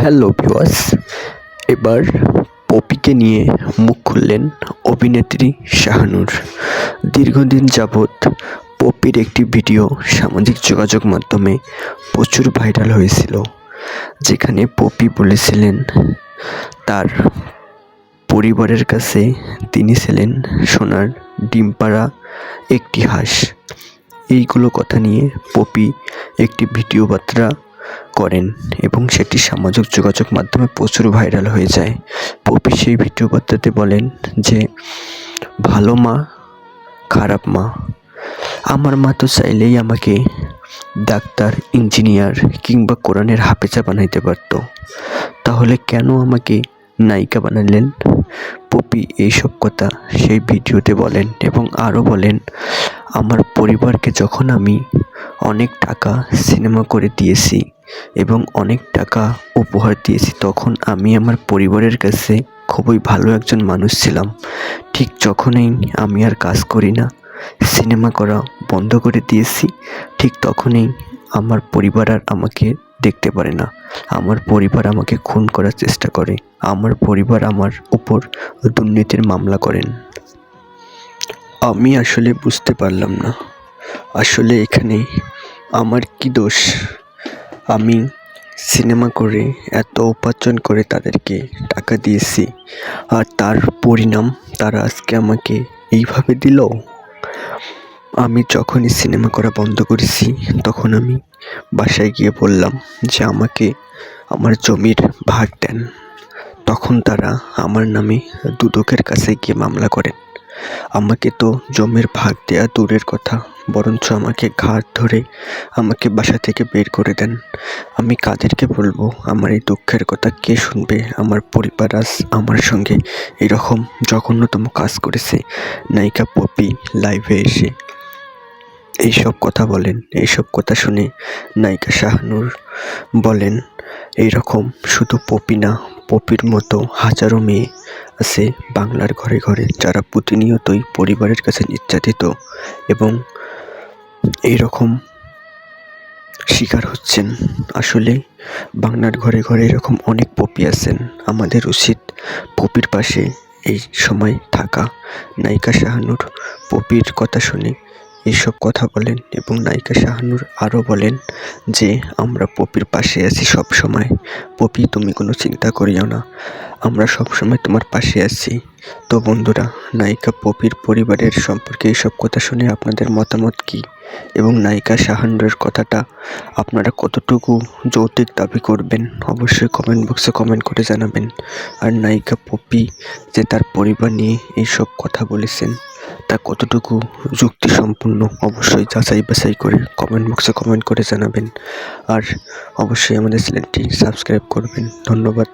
Hello viewers এবার পপিকে নিয়ে মুখ খুললেন অভিনেত্রী শাহানুর। দীর্ঘদিন যাবৎ পপির একটি ভিডিও সামাজিক যোগাযোগ মাধ্যমে প্রচুর ভাইরাল হয়েছিল, যেখানে পপি বলেছিলেন, তার পরিবারের কাছে তিনি ছিলেন সোনার ডিম পাড়া একটি হাঁস। এইগুলো কথা নিয়ে পপি একটি ভিডিও বার্তা করেন এবং সেটি সামাজিক যোগাযোগ মাধ্যমে প্রচুর ভাইরাল হয়ে যায়। পপি সেই ভিডিও বার্তাতে বলেন যে, ভালো মা, খারাপ মা। আমার মা তো চাইলেই আমাকে ডাক্তার, ইঞ্জিনিয়ার কিংবা কোরআনের হাফেজা বানাইতে পারতো। তাহলে কেন আমাকে নায়িকা বানালেন? পপি এইসব কথা সেই ভিডিওতে বলেন এবং আরও বলেন, আমার পরিবারকে যখন আমি অনেক টাকা সিনেমা করে দিয়েছি এবং অনেক টাকা উপহার দিয়েছি, তখন আমি আমার পরিবারের কাছে খুবই ভালো একজন মানুষ ছিলাম। ঠিক যখনই আমি আর কাজ করি না, সিনেমা করা বন্ধ করে দিয়েছি, ঠিক তখনই আমার পরিবার আর আমাকে দেখতে পারে না। আমার পরিবার আমাকে খুন করার চেষ্টা করে। আমার পরিবার আমার উপর দুর্নীতির মামলা করেন। আমি আসলে বুঝতে পারলাম না। আসলে এখানে আমার কি দোষ? আমি সিনেমা করে এত উপার্জন করে তাদেরকে টাকা দিয়েছি, আর তার পরিণাম তারা আজকে আমাকে এইভাবে দিল? আমি যখনই সিনেমা করা বন্ধ করেছি, তখন আমি বাসায় গিয়ে বললাম যে আমাকে আমার জমির ভাগ দেন। তখন তারা আমার নামে দুদকের কাছে গিয়ে মামলা করেন। আমাকে তো জমির ভাগ দেওয়া দূরের কথা বরঞ্চ আমাকে ঘাট ধরে আমাকে বাসা থেকে বের করে দেন। আমি কাদেরকে বলব, আমার এই দুঃখের কথা কে শুনবে? আমার পরিবার আজ আমার সঙ্গে এরকম জঘন্যতম কাজ করেছে। নায়িকা পপি লাইভে এসে এইসব কথা বলেন, এইসব কথা শুনে নায়িকা শাহনুর বলেন, এইরকম শুধু পপি না, পপির মতো হাজারো মেয়ে আছে বাংলার ঘরে ঘরে যারা প্রতিনিয়তই পরিবারের কাছে নির্যাতিত এবং এইরকম শিকার হচ্ছেন। আসলে বাংলার ঘরে ঘরে এরকম অনেক পপি আছেন। আমাদের উচিত পপির পাশে এই সময় থাকা। নায়িকা শাহানুর পপির কথা শুনে এইসব কথা বলেন এবং নায়িকা শাহানুর আরও বলেন যে, আমরা পপির পাশে আছি সব সময় পপি, তুমি কোনো চিন্তা করিও না। আমরা সব সময় তোমার পাশে আছি। তো বন্ধুরা, নায়িকা পপির পরিবারের সম্পর্কে এইসব কথা শুনে আপনাদের মতামত কি? এবং নায়িকা শাহানুরের কথাটা আপনারা কতটুকু যৌতুক দাবি করবেন? অবশ্যই কমেন্ট বক্সে কমেন্ট করে জানাবেন। আর নায়িকা পপি যে তার পরিবার নিয়ে এইসব কথা বলেছেন তা কতটুকু যুক্তিসম্পন্ন? অবশ্যই যাচাই বাছাই করে কমেন্ট বক্সে কমেন্ট করে জানাবেন। আর অবশ্যই আমাদের চ্যানেলটি সাবস্ক্রাইব করবেন। ধন্যবাদ।